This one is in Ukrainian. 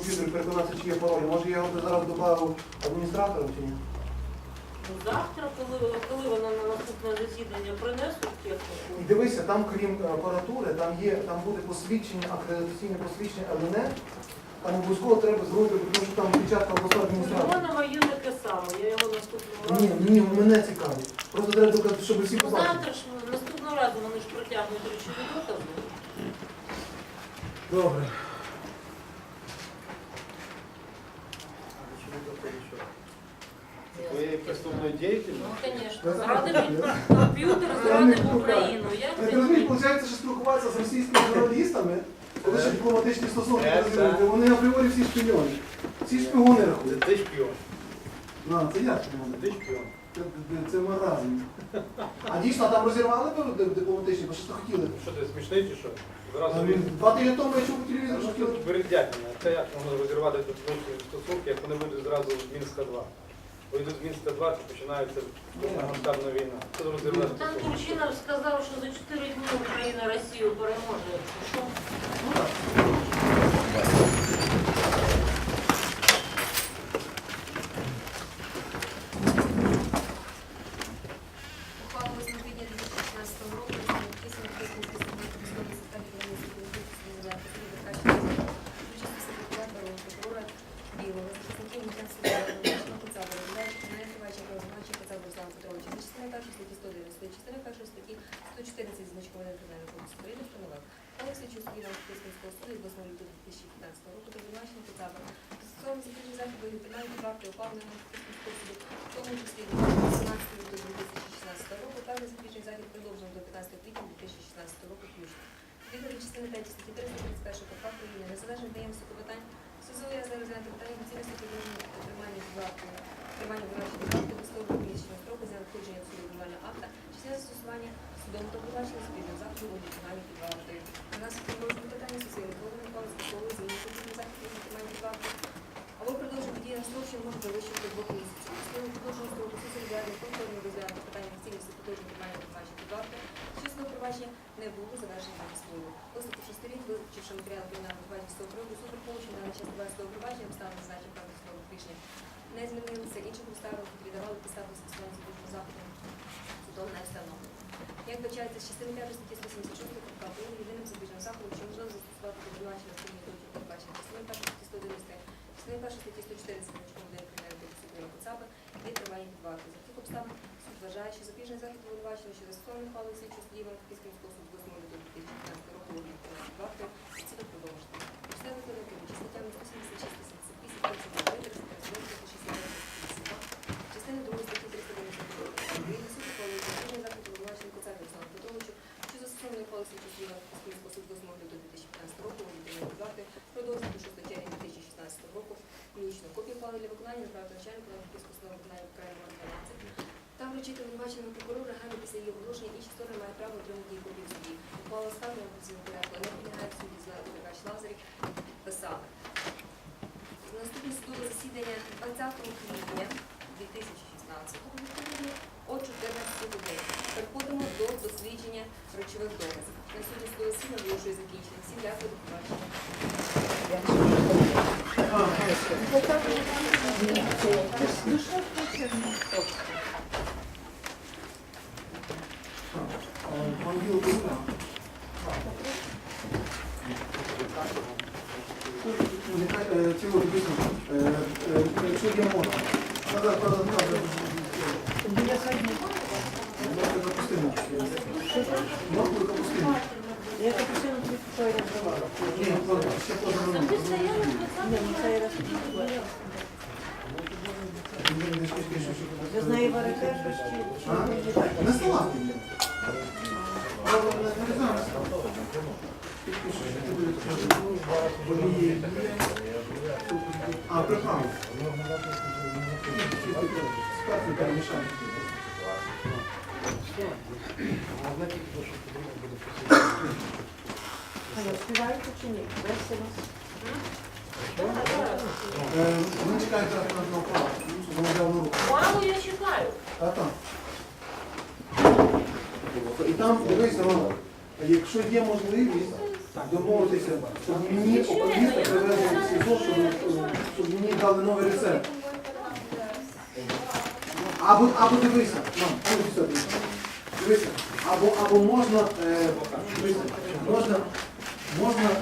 комп'ютері переконатися, чи є пароль. Може я його зараз добавив адміністратором чи ні? Завтра, коли, коли вона на наступне засідання принесуть техніку, І дивися, там крім е, апаратури, там є, там буде посвідчення, акредитаційне посвідчення ЛНЕ. Там обов'язково треба зробити, тому що там печатка обласного адміністрації. Воно є таке саме, я його наступного разу. Ні, ні, мене цікавить. Просто треба доказати, щоб всі Ну, побачили. Завтра ж наступного разу вони ж протягнуть речові докази. Добре. Твоєї преступної Ну, звісно, зрадив комп'ютер, зрадив Україну. Як це ні? виходить, що спілкуватися з російськими журналістами, коли ще дипломатичні стосунки Це- розвиваються, вони апріорі всі шпильони. Всі шпигуни Це рахують. ти шпіон. А, це я шпигун. Ти шпіон. Це, це, це маразм. А дійсно там розірвали б ди- дипломатичні, бо що хотіли? Що ти смішний чи що? Зразу він Два тижні тому я чув по телевізору, що хотіли. Бередятина. Це як можна розірвати дипломатичні стосунки, як вони вийдуть зразу з Мінська 2. Вийдуть з Мінська 20, починається повномасштабна війна. Це розірвати Там. Турчинов сказав, що за 4 дні Україна Росію переможе. Що? Ну так. Ухвала 8 квітня 2016 року підписано Київської судової судової системи участі секретаря прокурора Білого, захисників Мітянського Мічного Коцаба, розглядаючи на Тривача Правознавча Коцаба Руслана Петровича, за частини першої статті 190, частини першої статті 114 зі значкованим кримінальним кодексу України встановив. Але слідчого судді суду від 8 лютого 2015 року до обвинувачення Коцаба стосовно запобіжних заходів відповідальної правки ухваленого Франківського суду, в тому числі від 18 лютого 2016 року, також запобіжний захід продовжено до 15 квітня 2016 року включно. Відповідно до частини 3 статті 331 КПК України, незалежно від наявності клопотань, СУЗО я зараз розглянути питання доцільності тримання варту, тримання вирощення варти до 100 місячного строку за надходження в суду акта, частина застосування судом до побачення спільного заходу у виконанні під вартою. На наслідок розгляду питання суспільного голови Миколи скасовує зміни спільного заходу на тримання під вартою, або продовжує події на що може завищити двох місяців. Основу продовження строку суду реальний контрольно розглянути питання доцільності потужного тримання побачення під вартою, Чисного провадження не було завершено на слово. Виступивши сторін, вивчивши матеріал кримінального провадження приводу, суд враховуючи на час судового провадження обставин зазначив певних судових рішень, не змінилися інших обставин, які давали підстави застосування судового заходу судом не встановлено. Як вбачається з частини 5 статті 176 КПК України єдиним запобіжним заходом, що можливо застосувати до обвинувачення спільної точки передбачення частини 1 статті 190, частини 1 статті 140 значком 1 кримінального кодексу України КОЦАПа і тривання під. За таких обставин суд вважає, що запобіжний захід обвинувачення, що застосований ухвалою слідчого судді Івана Київського суду 8 лютого 2015 року у відповідь вартою суду продовжити. Почне виконати чи статтями 176, 178, 33, 33, 62, частини 2 статті 390 України суд ухвалює запобіжний захід обвинувачення Коцака Руслану Петровичу, що міського суду 8 лютого 2015 року у відповідь продовжити до 6 червня 2016 року включно. Копію ухвали для виконання начальнику Івано-Франківського суду виконання окремо 12 та вручити обвинуваченому прокурору негайно після її оголошення інші сторони мають право отримати її копію в суді. Ухвала в цьому порядку, не підлягає в суді з Деркач Лазарів підписали. Наступне судове засідання 20 квітня 2016 відповідно о 14 годині. Переходимо до дослідження речових доказів. На сьогодні судове засідання оголошую закінчення. Всім дякую, до побачення. Ангел Дура. Нехай е, цього дійсно, е, е, Я так все стояла ну я варите А? не не знаю. Підпишу, що ти Аня, співаєте чи ні? Весело. Е, Ви чекаєте на оплату, замовляв на руку. Мало я чекаю. А там. І там, дивись, Роман, якщо є можливість домовитися, щоб мені оповісти привезли в СІЗО, щоб дали новий рецепт. Або, або дивися, мам, дивися, дивися. Дивися, або, або можна, е, дивися, можна, можна